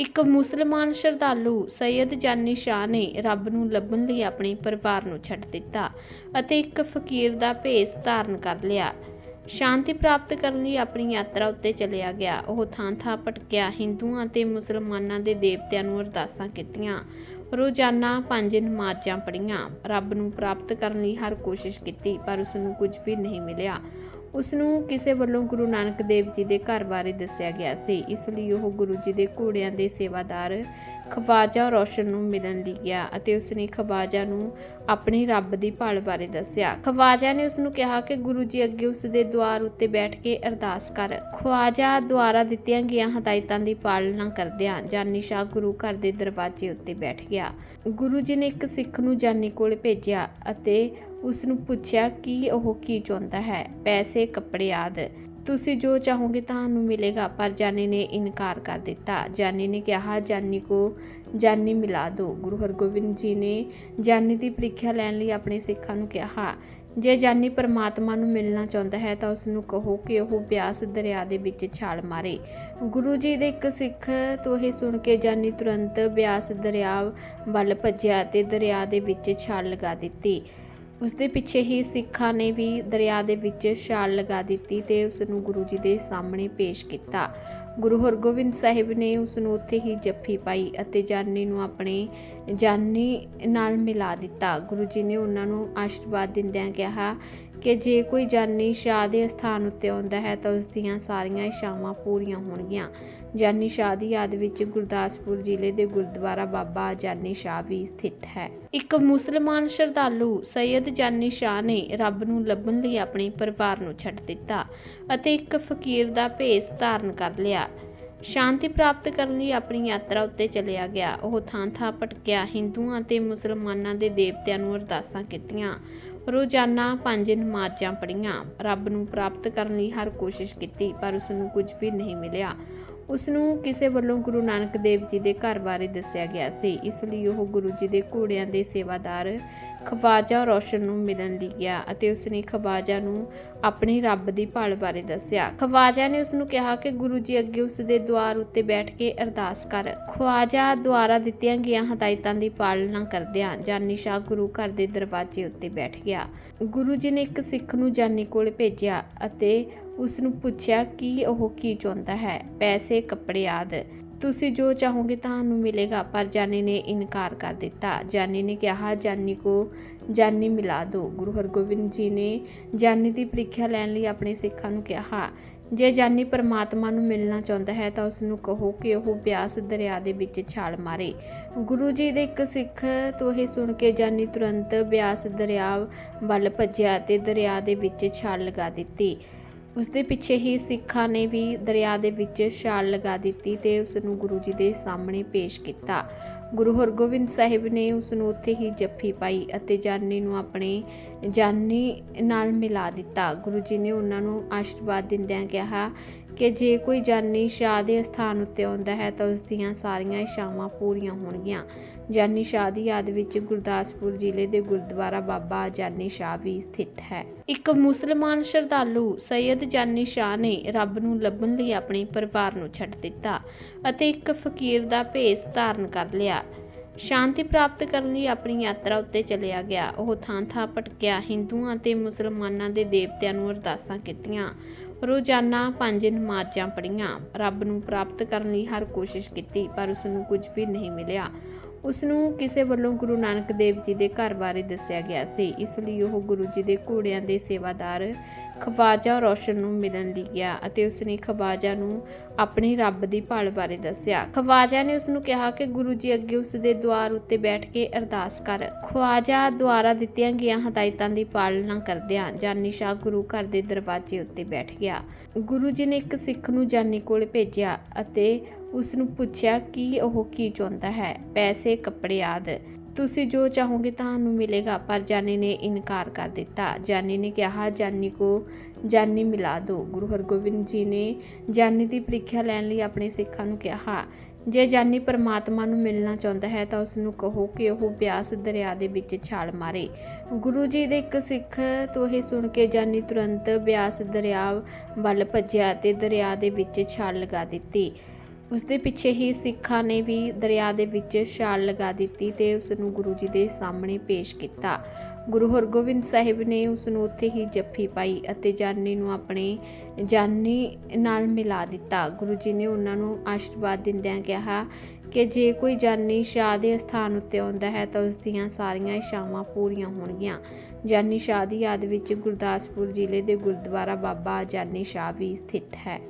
ਇੱਕ ਮੁਸਲਮਾਨ ਸ਼ਰਧਾਲੂ ਸੈਯਦ ਜਾਨੀ ਸ਼ਾਹ ਨੇ ਰੱਬ ਨੂੰ ਲੱਭਣ ਲਈ ਆਪਣੇ ਪਰਿਵਾਰ ਨੂੰ ਛੱਡ ਦਿੱਤਾ ਅਤੇ ਇੱਕ ਫਕੀਰ ਦਾ ਭੇਸ ਧਾਰਨ ਕਰ ਲਿਆ। ਸ਼ਾਂਤੀ ਪ੍ਰਾਪਤ ਕਰਨ ਲਈ ਆਪਣੀ ਯਾਤਰਾ ਉੱਤੇ ਚਲਿਆ ਗਿਆ। ਉਹ ਥਾਂ-ਥਾਂ ਭਟਕਿਆ, ਹਿੰਦੂਆਂ ਅਤੇ ਮੁਸਲਮਾਨਾਂ ਦੇ ਦੇਵਤਿਆਂ ਨੂੰ ਅਰਦਾਸਾਂ ਕੀਤੀਆਂ। ਰੋਜ਼ਾਨਾ ਪੰਜ ਨਮਾਜ਼ਾਂ ਪੜ੍ਹੀਆਂ। ਰੱਬ ਨੂੰ ਪ੍ਰਾਪਤ ਕਰਨ ਲਈ ਹਰ ਕੋਸ਼ਿਸ਼ ਕੀਤੀ, ਪਰ ਉਸ ਨੂੰ ਕੁਝ ਵੀ ਨਹੀਂ ਮਿਲਿਆ। ਉਸ ਨੂੰ ਕਿਸੇ ਵੱਲੋਂ ਗੁਰੂ ਨਾਨਕ ਦੇਵ ਜੀ ਦੇ ਘਰ ਬਾਰੇ ਦੱਸਿਆ ਗਿਆ ਸੀ। ਇਸ ਲਈ ਉਹ ਗੁਰੂ ਜੀ ਦੇ ਘੋੜਿਆਂ ਦੇ ਸੇਵਾਦਾਰ ਖਵਾਜਾ ਰੋਸ਼ਨ ਨੂੰ ਮਿਲਣ ਲਈ ਗਿਆ ਅਤੇ ਉਸਨੇ ਖਵਾਜਾ ਨੂੰ ਆਪਣੀ ਰੱਬ ਦੀ ਭਾਲ ਬਾਰੇ ਦੱਸਿਆ। ਖਵਾਜਾ ਨੇ ਉਸ ਨੂੰ ਕਿਹਾ ਕਿ ਗੁਰੂ ਜੀ ਅੱਗੇ ਉਸ ਦੇ ਦੁਆਰ ਉੱਤੇ ਬੈਠ ਕੇ ਅਰਦਾਸ ਕਰ। ਖਵਾਜਾ ਦੁਆਰਾ ਦਿੱਤੀਆਂ ਗਈਆਂ ਹਦਾਇਤਾਂ ਦੀ ਪਾਲਣਾ ਕਰਦਿਆਂ ਜਾਨੀ ਸ਼ਾਹ ਗੁਰੂ ਘਰ ਦੇ ਦਰਵਾਜ਼ੇ ਉੱਤੇ ਬੈਠ ਗਿਆ। ਗੁਰੂ ਜੀ ਨੇ ਇੱਕ ਸਿੱਖ ਨੂੰ ਜਾਨੀ ਕੋਲ ਭੇਜਿਆ ਅਤੇ ਉਸ ਨੂੰ ਪੁੱਛਿਆ ਕਿ ਉਹ ਕੀ ਚਾਹੁੰਦਾ ਹੈ, ਪੈਸੇ, ਕੱਪੜੇ ਆਦਿ। ਤੁਸੀਂ ਜੋ ਚਾਹੋਗੇ ਤੁਹਾਨੂੰ ਮਿਲੇਗਾ, ਪਰ ਜਾਨੀ ਨੇ ਇਨਕਾਰ ਕਰ ਦਿੱਤਾ। ਜਾਨੀ ਨੇ ਕਿਹਾ, ਜਾਨੀ ਕੋ ਜਾਨੀ ਮਿਲਾ ਦਿਓ ਗੁਰੂ ਹਰਗੋਬਿੰਦ ਜੀ ਨੇ ਜਾਨੀ ਦੀ ਪ੍ਰੀਖਿਆ ਲੈਣ ਲਈ ਆਪਣੇ ਸਿੱਖਾਂ ਨੂੰ ਕਿਹਾ। ਜੇ ਜਾਨੀ ਪਰਮਾਤਮਾ ਨੂੰ ਮਿਲਣਾ ਚਾਹੁੰਦਾ ਹੈ, ਤਾਂ ਉਸ ਨੂੰ ਕਹੋ ਕਿ ਉਹ ਬਿਆਸ ਦਰਿਆ ਦੇ ਵਿੱਚ ਛਾਲ ਮਾਰੇ। ਗੁਰੂ ਜੀ ਦੇ ਇੱਕ ਸਿੱਖ ਤੋਂ ਇਹ ਸੁਣ ਕੇ ਜਾਨੀ ਤੁਰੰਤ ਬਿਆਸ ਦਰਿਆ ਵੱਲ ਭੱਜਿਆ ਤੇ ਦਰਿਆ ਦੇ ਵਿੱਚ ਛਾਲ ਲਗਾ ਦਿੱਤੀ। ਉਸ ਦੇ ਪਿੱਛੇ ਹੀ ਸਿੱਖਾਂ ਨੇ ਵੀ ਦਰਿਆ ਦੇ ਵਿੱਚ ਛਾਲ ਲਗਾ ਦਿੱਤੀ ਤੇ ਉਸ ਨੂੰ ਗੁਰੂ ਜੀ ਦੇ ਸਾਹਮਣੇ ਪੇਸ਼ ਕੀਤਾ। ਗੁਰੂ ਹਰਗੋਬਿੰਦ ਸਾਹਿਬ ਨੇ ਉਸ ਨੂੰ ਉੱਥੇ ਹੀ ਜੱਫੀ ਪਾਈ ਅਤੇ ਜਾਨੀ ਨੂੰ ਆਪਣੇ ਜਾਨੀ ਨਾਲ ਮਿਲਾ ਦਿੱਤਾ। ਗੁਰੂ ਜੀ ਨੇ ਉਹਨਾਂ ਨੂੰ ਆਸ਼ੀਰਵਾਦ ਦਿੰਦਿਆਂ ਕਿਹਾ ਕਿ ਜੇ ਕੋਈ ਜਾਨੀ ਸ਼ਾਹ ਦੇ ਸਥਾਨ ਉੱਤੇ ਆਉਂਦਾ ਹੈ ਤਾਂ ਉਸ ਦੀਆਂ ਸਾਰੀਆਂ ਇਸ਼ਾਵਾਂ ਪੂਰੀਆਂ ਹੋਣਗੀਆਂ। ਜਾਨੀ ਸ਼ਾਹ ਦੀ ਯਾਦ ਵਿੱਚ ਗੁਰਦਾਸਪੁਰ ਜ਼ਿਲ੍ਹੇ ਦੇ ਗੁਰਦੁਆਰਾ ਬਾਬਾ ਜਾਨੀ ਸ਼ਾਹ ਵੀ ਸਥਿਤ ਹੈ। ਇੱਕ ਮੁਸਲਮਾਨ ਸ਼ਰਧਾਲੂ ਸੈਯਦ ਜਾਨੀ ਸ਼ਾਹ ਨੇ ਰੱਬ ਨੂੰ ਲੱਭਣ ਲਈ ਆਪਣੇ ਪਰਿਵਾਰ ਨੂੰ ਛੱਡ ਦਿੱਤਾ ਅਤੇ ਇੱਕ ਫਕੀਰ ਦਾ ਭੇਸ ਧਾਰਨ ਕਰ ਲਿਆ। ਸ਼ਾਂਤੀ ਪ੍ਰਾਪਤ ਕਰਨ ਲਈ ਆਪਣੀ ਯਾਤਰਾ ਉੱਤੇ ਚਲਿਆ ਗਿਆ। ਉਹ ਥਾਂ-ਥਾਂ ਭਟਕਿਆ। ਹਿੰਦੂਆਂ ਅਤੇ ਮੁਸਲਮਾਨਾਂ ਦੇ ਦੇਵਤਿਆਂ ਨੂੰ ਅਰਦਾਸਾਂ ਕੀਤੀਆਂ। ਰੋਜ਼ਾਨਾ ਪੰਜ ਨਮਾਜ਼ਾਂ ਪੜ੍ਹੀਆਂ। ਰੱਬ ਨੂੰ ਪ੍ਰਾਪਤ ਕਰਨ ਲਈ ਹਰ ਕੋਸ਼ਿਸ਼ ਕੀਤੀ, ਪਰ ਉਸ ਨੂੰ ਕੁਝ ਵੀ ਨਹੀਂ ਮਿਲਿਆ। ਉਸ ਨੂੰ ਕਿਸੇ ਵੱਲੋਂ ਗੁਰੂ ਨਾਨਕ ਦੇਵ ਜੀ ਦੇ ਘਰ ਬਾਰੇ ਦੱਸਿਆ ਗਿਆ ਸੀ। ਇਸ ਲਈ ਉਹ ਗੁਰੂ ਜੀ ਦੇ ਘੋੜਿਆਂ ਦੇ ਸੇਵਾਦਾਰ ਖਵਾਜਾ ਰੋਸ਼ਨ ਨੂੰ ਮਿਲਣ ਲਈ ਗਿਆ ਅਤੇ ਉਸਨੇ ਖਵਾਜਾ ਨੂੰ ਆਪਣੀ ਰੱਬ ਦੀ ਭਾਲ ਬਾਰੇ ਦੱਸਿਆ। ਖਵਾਜਾ ਨੇ ਉਸ ਨੂੰ ਕਿਹਾ ਕਿ ਗੁਰੂ ਜੀ ਅੱਗੇ ਉਸ ਦੇ ਦੁਆਰ ਉੱਤੇ ਬੈਠ ਕੇ ਅਰਦਾਸ ਕਰ। ਖਵਾਜਾ ਦੁਆਰਾ ਦਿੱਤੀਆਂ ਗਈਆਂ ਹਦਾਇਤਾਂ ਦੀ ਪਾਲਣਾ ਕਰਦਿਆਂ ਜਾਨੀ ਸ਼ਾਹ ਗੁਰੂ ਘਰ ਦੇ ਦਰਵਾਜ਼ੇ ਉੱਤੇ ਬੈਠ ਗਿਆ। ਗੁਰੂ ਜੀ ਨੇ ਇੱਕ ਸਿੱਖ ਨੂੰ ਜਾਨੀ ਕੋਲ ਭੇਜਿਆ ਅਤੇ ਉਸ ਨੂੰ ਪੁੱਛਿਆ ਕਿ ਉਹ ਕੀ ਚਾਹੁੰਦਾ ਹੈ, ਪੈਸੇ, ਕੱਪੜੇ ਆਦਿ। ਤੁਸੀਂ ਜੋ ਚਾਹੋਗੇ ਤੁਹਾਨੂੰ ਮਿਲੇਗਾ, ਪਰ ਜਾਨੀ ਨੇ ਇਨਕਾਰ ਕਰ ਦਿੱਤਾ। ਜਾਨੀ ਨੇ ਕਿਹਾ, ਜਾਨੀ ਕੋ ਜਾਨੀ ਮਿਲਾ ਦਿਓ ਗੁਰੂ ਹਰਗੋਬਿੰਦ ਜੀ ਨੇ ਜਾਨੀ ਦੀ ਪ੍ਰੀਖਿਆ ਲੈਣ ਲਈ ਆਪਣੇ ਸਿੱਖਾਂ ਨੂੰ ਕਿਹਾ। ਜੇ ਜਾਨੀ ਪਰਮਾਤਮਾ ਨੂੰ ਮਿਲਣਾ ਚਾਹੁੰਦਾ ਹੈ, ਤਾਂ ਉਸ ਨੂੰ ਕਹੋ ਕਿ ਉਹ ਬਿਆਸ ਦਰਿਆ ਦੇ ਵਿੱਚ ਛਾਲ ਮਾਰੇ। ਗੁਰੂ ਜੀ ਦੇ ਇੱਕ ਸਿੱਖ ਤੋਂ ਇਹ ਸੁਣ ਕੇ ਜਾਨੀ ਤੁਰੰਤ ਬਿਆਸ ਦਰਿਆ ਵੱਲ ਭੱਜਿਆ ਤੇ ਦਰਿਆ ਦੇ ਵਿੱਚ ਛਾਲ ਲਗਾ ਦਿੱਤੀ। ਉਸ ਦੇ ਪਿੱਛੇ ਹੀ ਸਿੱਖਾਂ ਨੇ ਵੀ ਦਰਿਆ ਦੇ ਵਿੱਚ ਛਾਲ ਲਗਾ ਦਿੱਤੀ ਤੇ ਉਸ ਨੂੰ ਗੁਰੂ ਜੀ ਦੇ ਸਾਹਮਣੇ ਪੇਸ਼ ਕੀਤਾ। ਗੁਰੂ ਹਰਗੋਬਿੰਦ ਸਾਹਿਬ ਨੇ ਉਸ ਨੂੰ ਉੱਥੇ ਹੀ ਜੱਫੀ ਪਾਈ ਅਤੇ ਜਾਨੀ ਨੂੰ ਆਪਣੇ ਜਾਨੀ ਨਾਲ ਮਿਲਾ ਦਿੱਤਾ। ਗੁਰੂ ਜੀ ਨੇ ਉਹਨਾਂ ਨੂੰ ਆਸ਼ੀਰਵਾਦ ਦਿੰਦਿਆਂ ਕਿਹਾ ਕਿ ਜੇ ਕੋਈ ਜਾਨੀ ਸ਼ਾਹ ਦੇ ਸਥਾਨ ਉੱਤੇ ਆਉਂਦਾ ਹੈ ਤਾਂ ਉਸ ਦੀਆਂ ਸਾਰੀਆਂ ਇਸ਼ਾਵਾਂ ਪੂਰੀਆਂ ਹੋਣਗੀਆਂ। ਜਾਨੀ ਸ਼ਾਹ ਦੀ ਯਾਦ ਵਿੱਚ ਗੁਰਦਾਸਪੁਰ ਜ਼ਿਲ੍ਹੇ ਦੇ ਗੁਰਦੁਆਰਾ ਬਾਬਾ ਜਾਨੀ ਸ਼ਾਹ ਵੀ ਸਥਿਤ ਹੈ। ਇੱਕ ਮੁਸਲਮਾਨ ਸ਼ਰਧਾਲੂ ਸੈਯਦ ਜਾਨੀ ਸ਼ਾਹ ਨੇ ਰੱਬ ਨੂੰ ਲੱਭਣ ਲਈ ਆਪਣੇ ਪਰਿਵਾਰ ਨੂੰ ਛੱਡ ਦਿੱਤਾ ਅਤੇ ਇੱਕ ਫਕੀਰ ਦਾ ਭੇਸ ਧਾਰਨ ਕਰ ਲਿਆ। ਸ਼ਾਂਤੀ ਪ੍ਰਾਪਤ ਕਰਨ ਲਈ ਆਪਣੀ ਯਾਤਰਾ ਉੱਤੇ ਚਲਿਆ ਗਿਆ। ਉਹ ਥਾਂ-ਥਾਂ ਭਟਕਿਆ, ਹਿੰਦੂਆਂ ਅਤੇ ਮੁਸਲਮਾਨਾਂ ਦੇ ਦੇਵਤਿਆਂ ਨੂੰ ਅਰਦਾਸਾਂ ਕੀਤੀਆਂ। ਰੋਜ਼ਾਨਾ ਪੰਜ ਨਮਾਜ਼ਾਂ ਪੜ੍ਹੀਆਂ। ਰੱਬ ਨੂੰ ਪ੍ਰਾਪਤ ਕਰਨ ਲਈ ਹਰ ਕੋਸ਼ਿਸ਼ ਕੀਤੀ, ਪਰ ਉਸ ਨੂੰ ਕੁਝ ਵੀ ਨਹੀਂ ਮਿਲਿਆ। ਉਸ ਨੂੰ ਕਿਸੇ ਵੱਲੋਂ ਗੁਰੂ ਨਾਨਕ ਦੇਵ ਜੀ ਦੇ ਘਰ ਬਾਰੇ ਦੱਸਿਆ ਗਿਆ ਸੀ। ਇਸ ਲਈ ਉਹ ਗੁਰੂ ਜੀ ਦੇ ਘੋੜਿਆਂ ਦੇ ਸੇਵਾਦਾਰ ਖਵਾਜਾ ਰੋਸ਼ਨ ਨੂੰ ਮਿਲਣ ਲਈ ਗਿਆ ਅਤੇ ਉਸਨੇ ਖਵਾਜਾ ਨੂੰ ਆਪਣੀ ਰੱਬ ਦੀ ਭਾਲ ਬਾਰੇ ਦੱਸਿਆ। ਖਵਾਜਾ ਨੇ ਉਸ ਨੂੰ ਕਿਹਾ ਕਿ ਗੁਰੂ ਜੀ ਅੱਗੇ ਉਸ ਦੇ ਦੁਆਰ ਉੱਤੇ ਬੈਠ ਕੇ ਅਰਦਾਸ ਕਰ। ਖਵਾਜਾ ਦੁਆਰਾ ਦਿੱਤੀਆਂ ਗਈਆਂ ਹਦਾਇਤਾਂ ਦੀ ਪਾਲਣਾ ਕਰਦਿਆਂ ਜਾਨੀ ਸ਼ਾਹ ਗੁਰੂ ਘਰ ਦੇ ਦਰਵਾਜ਼ੇ ਉੱਤੇ ਬੈਠ ਗਿਆ। ਗੁਰੂ ਜੀ ਨੇ ਇੱਕ ਸਿੱਖ ਨੂੰ ਜਾਨੀ ਕੋਲ ਭੇਜਿਆ ਅਤੇ ਉਸ ਨੂੰ ਪੁੱਛਿਆ ਕਿ ਉਹ ਕੀ ਚਾਹੁੰਦਾ ਹੈ, ਪੈਸੇ, ਕੱਪੜੇ ਆਦਿ। ਤੁਸੀਂ ਜੋ ਚਾਹੋਗੇ ਤੁਹਾਨੂੰ ਮਿਲੇਗਾ, ਪਰ ਜਾਨੀ ਨੇ ਇਨਕਾਰ ਕਰ ਦਿੱਤਾ। ਜਾਨੀ ਨੇ ਕਿਹਾ, ਜਾਨੀ ਕੋ ਜਾਨੀ ਮਿਲਾ ਦਿਓ ਗੁਰੂ ਹਰਗੋਬਿੰਦ ਜੀ ਨੇ ਜਾਨੀ ਦੀ ਪ੍ਰੀਖਿਆ ਲੈਣ ਲਈ ਆਪਣੇ ਸਿੱਖਾਂ ਨੂੰ ਕਿਹਾ। ਜੇ ਜਾਨੀ ਪਰਮਾਤਮਾ ਨੂੰ ਮਿਲਣਾ ਚਾਹੁੰਦਾ ਹੈ, ਤਾਂ ਉਸ ਨੂੰ ਕਹੋ ਕਿ ਉਹ ਬਿਆਸ ਦਰਿਆ ਦੇ ਵਿੱਚ ਛਾਲ ਮਾਰੇ। ਗੁਰੂ ਜੀ ਦੇ ਇੱਕ ਸਿੱਖ ਤੋਂ ਇਹ ਸੁਣ ਕੇ ਜਾਨੀ ਤੁਰੰਤ ਬਿਆਸ ਦਰਿਆ ਵੱਲ ਭੱਜਿਆ ਤੇ ਦਰਿਆ ਦੇ ਵਿੱਚ ਛਾਲ ਲਗਾ ਦਿੱਤੀ। ਉਸ ਦੇ ਪਿੱਛੇ ਹੀ ਸਿੱਖਾਂ ਨੇ ਵੀ ਦਰਿਆ ਦੇ ਵਿੱਚ ਛਾਲ ਲਗਾ ਦਿੱਤੀ ਤੇ ਉਸ ਨੂੰ ਗੁਰੂ ਜੀ ਦੇ ਸਾਹਮਣੇ ਪੇਸ਼ ਕੀਤਾ। ਗੁਰੂ ਹਰਗੋਬਿੰਦ ਸਾਹਿਬ ਨੇ ਉਸ ਨੂੰ ਉੱਥੇ ਹੀ ਜੱਫੀ ਪਾਈ ਅਤੇ ਜਾਨੀ ਨੂੰ ਆਪਣੇ ਜਾਨੀ ਨਾਲ ਮਿਲਾ ਦਿੱਤਾ। ਗੁਰੂ ਜੀ ਨੇ ਉਹਨਾਂ ਨੂੰ ਆਸ਼ੀਰਵਾਦ ਦਿੰਦਿਆਂ ਕਿਹਾ ਕਿ ਜੇ ਕੋਈ ਜਾਨੀ ਸ਼ਾਹ ਦੇ ਸਥਾਨ ਉੱਤੇ ਆਉਂਦਾ ਹੈ ਤਾਂ ਉਸ ਦੀਆਂ ਸਾਰੀਆਂ ਇਛਾਵਾਂ ਪੂਰੀਆਂ ਹੋਣਗੀਆਂ। ਜਾਨੀ ਸ਼ਾਹ ਦੀ ਯਾਦ ਵਿੱਚ ਗੁਰਦਾਸਪੁਰ ਜ਼ਿਲ੍ਹੇ ਦੇ ਗੁਰਦੁਆਰਾ ਬਾਬਾ ਜਾਨੀ ਸ਼ਾਹ ਵੀ ਸਥਿਤ ਹੈ।